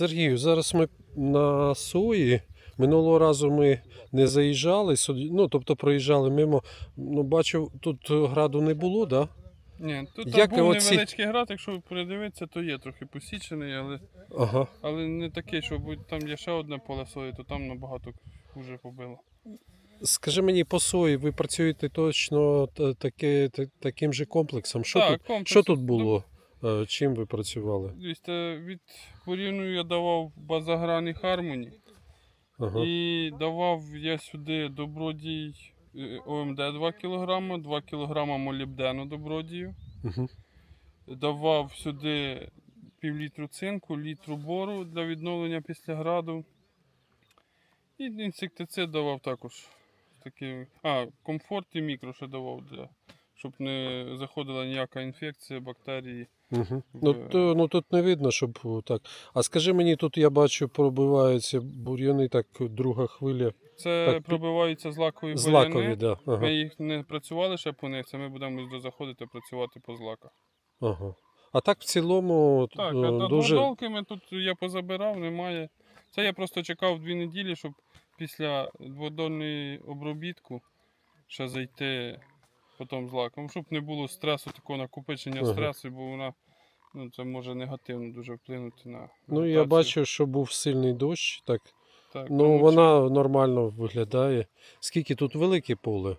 Сергію, зараз ми на сої. Минулого разу ми не заїжджали, ну тобто проїжджали мимо. Ну, бачу, тут граду не було, так? Да? Ні, тут Як був оці- невеличкий град, якщо передивитися, то є трохи посічений, але, Ага. але не такий, що будь- там є ще одне поле сої, то там набагато вже побило. Скажи мені, по сої, ви працюєте точно та- таке, та- таким же комплексом. Що, так, тут, комплекс. що тут було? Е, Чим ви працювали? Дивіться, від порівнюю я давав базагран Хармоні. Ага. І давав я сюди добродій е, ОМД 2 кг, 2 кг молібдену добродію. Угу. Давав сюди півлітру цинку, літру бору для відновлення після граду. І інсектицид давав також. Такий, а, комфорт і мікро ще давав, для, щоб не заходила ніяка інфекція, бактерії. Угу. Ну, то, ну тут не видно, щоб так. А скажи мені, тут я бачу, пробиваються бур'яни, так друга хвиля. Це Так, пробиваються злакові Злакові, бур'яни. да. Ага. Ми їх не працювали ще по них, це ми будемо заходити працювати по злаках. ага. А так в цілому Так, е, а дуже. дводолками тут я позабирав, немає. Це я просто чекав дві неділі, щоб після дводольної обробітку ще зайти потім з лаком, щоб не було стресу, такого накопичення Ага. стресу, бо вона ну, це може негативно дуже вплинути на. Ну, я бачу, що був сильний дощ, так. Так, Ну, тому вона нормально виглядає. Скільки тут велике поле?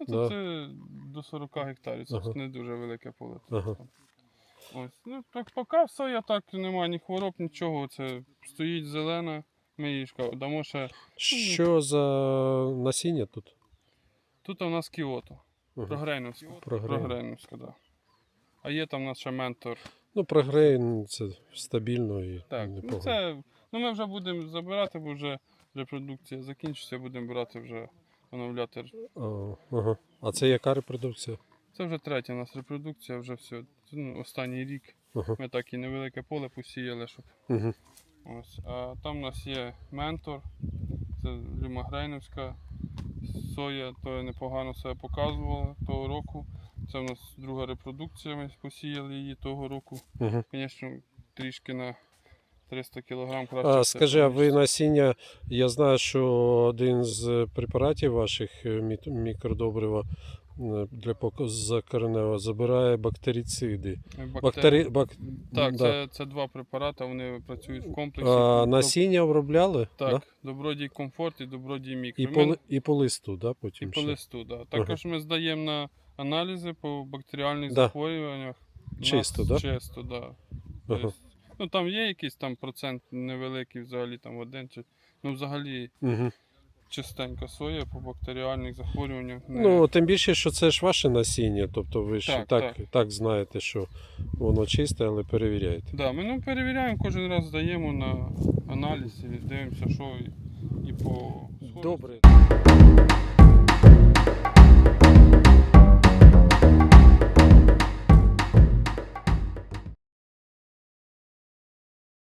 Ну, Да. це до 40 гектарів, це Ага. не дуже велике поле. Ага. Ось. Ну, так поки все, я так немає ні хвороб, нічого. Це стоїть зелена. Ми її дамо ще. Що за насіння тут? Тут у нас Кіото. Ага. Прогрейновська. Прогрейн. Прогрейновська, да. А є там у нас ще ментор. Ну, прогрейн це стабільно і Так, непогано. ну це. Ну ми вже будемо забирати, бо вже репродукція закінчиться, будемо брати вже оновляти. А, ага. а це яка репродукція? Це вже третя у нас репродукція, вже все. Ну, останній рік. Ага. Ми так і невелике поле посіяли, щоб Угу. Ось. А там у нас є ментор, це Люмагрейновська соя, то непогано себе показувала того року. Це у нас друга репродукція, ми посіяли її того року. Угу. Звісно, трішки на 300 кг краще. А, скажи, а ви насіння, я знаю, що один з препаратів ваших е, мікродобрива для пок- закореневого забирає бактерициди. Бактери-. Бак... Так, да. це, це два препарати, вони працюють в комплексі. А, насіння обробляли? Так, Да? добродій комфорт і добродій мікро. І, по, і по листу, да, І потім по листу, да. Також ми здаємо на аналізи по бактеріальних Да. захворюваннях. Чисто, нас да? Чисто, да. Ага. Тобто, ну там є якийсь там процент невеликий взагалі, там один чи. Ну взагалі Угу. Чистенька соя по бактеріальних захворюваннях. Не... Ну, тим більше, що це ж ваше насіння, тобто ви ж Так, так, так. так. знаєте, що воно чисте, але перевіряєте. да, ми ну, перевіряємо, кожен раз здаємо на аналіз і дивимося, що і, і по Добре.